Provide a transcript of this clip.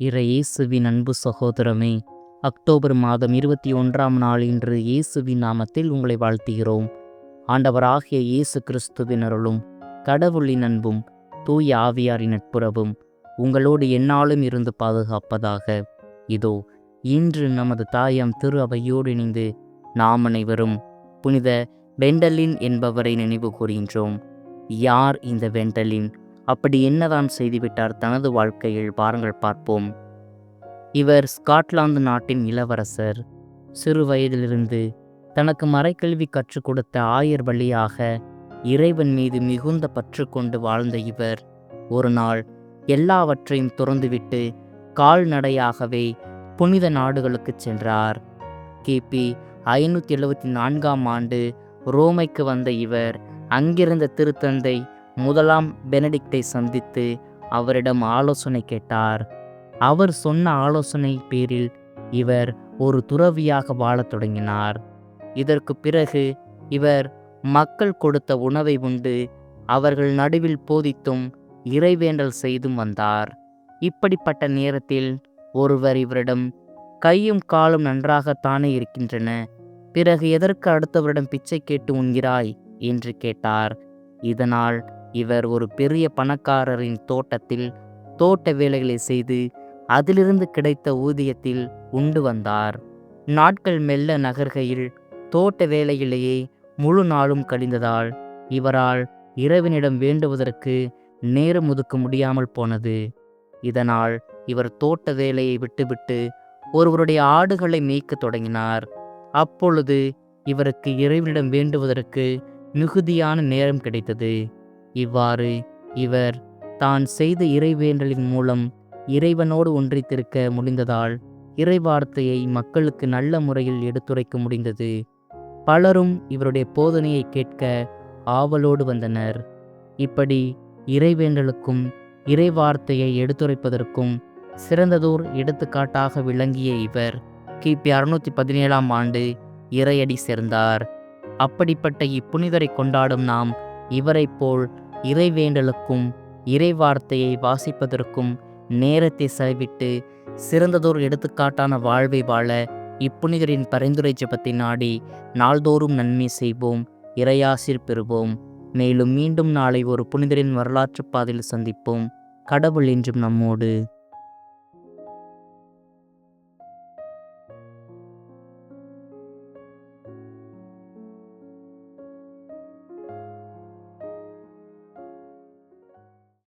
இறை இயேசுவின் அன்பு சகோதரமே அக்டோபர் மாதம் இருபத்தி ஒன்றாம் நாள் இன்று இயேசுவின் நாமத்தில் உங்களை வாழ்த்துகிறோம். ஆண்டவராகிய இயேசு கிறிஸ்துவின் அருளும் கடவுளின் அன்பும் தூய ஆவியாரின் நட்புறவும் உங்களோடு எந்நாளும் இருந்து பாதுகாப்பதாக. இதோ இன்று நமது தாயாம் திரு அவையோடு இணைந்து நாம் அனைவரும் புனித வெண்டலின் என்பவரை நினைவு கூறுகின்றோம் யார் இந்த வெண்டலின்? அப்படி என்னதான் செய்துவிட்டார் தனது வாழ்க்கையில்? பாருங்கள் பார்ப்போம். இவர் ஸ்காட்லாந்து நாட்டின் இளவரசர். சிறு வயதிலிருந்து தனக்கு மறைக்கல்வி கற்றுக் கொடுத்த ஆயர் வழியாக இறைவன் மீது மிகுந்த பற்று கொண்டு வாழ்ந்த இவர் ஒரு நாள் எல்லாவற்றையும் துறந்துவிட்டு கால்நடையாகவே புனித நாடுகளுக்கு சென்றார். கிபி ஐநூற்றி எழுபத்தி நான்காம் ஆண்டு ரோமைக்கு வந்த இவர் அங்கிருந்த திருத்தந்தை முதலாம் பெனடிக்டை சந்தித்து அவரிடம் ஆலோசனை கேட்டார். அவர் சொன்ன ஆலோசனை பேரில் இவர் ஒரு துறவியாக வாழத் தொடங்கினார். இதற்கு பிறகு இவர் மக்கள் கொடுத்த உணவை உண்டு அவர்கள் நடுவில் போதித்தும் இறைவேண்டல் செய்தும் வந்தார். இப்படிப்பட்ட நேரத்தில் ஒருவர் இவரிடம் கையும் காலும் நன்றாகத்தானே இருக்கின்றன பிறகு எதற்கு அடுத்தவரிடம் பிச்சை கேட்டு உண்கிறாய்? என்று கேட்டார். இதனால் இவர் ஒரு பெரிய பணக்காரரின் தோட்டத்தில் தோட்ட வேலைகளை செய்து அதிலிருந்து கிடைத்த ஊதியத்தில் உண்டு வந்தார். நாட்கள் மெல்ல நகர்கையில் தோட்ட வேலையிலேயே முழு நாளும் கழிந்ததால் இவரால் இரவினிடம் வேண்டுவதற்கு நேரம் ஒதுக்க முடியாமல் போனது. இதனால் இவர் தோட்ட வேலையை விட்டுவிட்டு ஒருவருடைய ஆடுகளை மேய்க்க தொடங்கினார். அப்பொழுது இவருக்கு இறைவனிடம் வேண்டுவதற்கு மிகுதியான நேரம் கிடைத்தது. இவ்வாறு இவர் தான் செய்த இறைவேண்டலின் மூலம் இறைவனோடு ஒன்றித்திருக்க முடிந்ததால் இறைவார்த்தையை மக்களுக்கு நல்ல முறையில் எடுத்துரைக்க முடிந்தது. பலரும் இவருடைய போதனையை கேட்க ஆவலோடு வந்தனர். இப்படி இறைவேண்டலுக்கும் இறைவார்த்தையை எடுத்துரைப்பதற்கும் சிறந்ததோர் எடுத்துக்காட்டாக விளங்கிய இவர் கிபி அறுநூத்தி பதினேழாம் ஆண்டு இறையடி சேர்ந்தார். அப்படிப்பட்ட இப்புனிதரை கொண்டாடும் நாம் இவரைப் போல் இறைவேண்டலுக்கும் இறைவார்த்தையை வாசிப்பதற்கும் நேரத்தை செலவிட்டு சிறந்ததோர் எடுத்துக்காட்டான வாழ்வை வாழ இப்புனிதரின் பரிந்துரை ஜபத்தை நாடி நாள்தோறும் நன்மை செய்வோம் இறையாசிர் பெறுவோம். மேலும் மீண்டும் நாளை ஒரு புனிதரின் வரலாற்று பாதையில் சந்திப்போம். கடவுள் என்றும் நம்மோடு.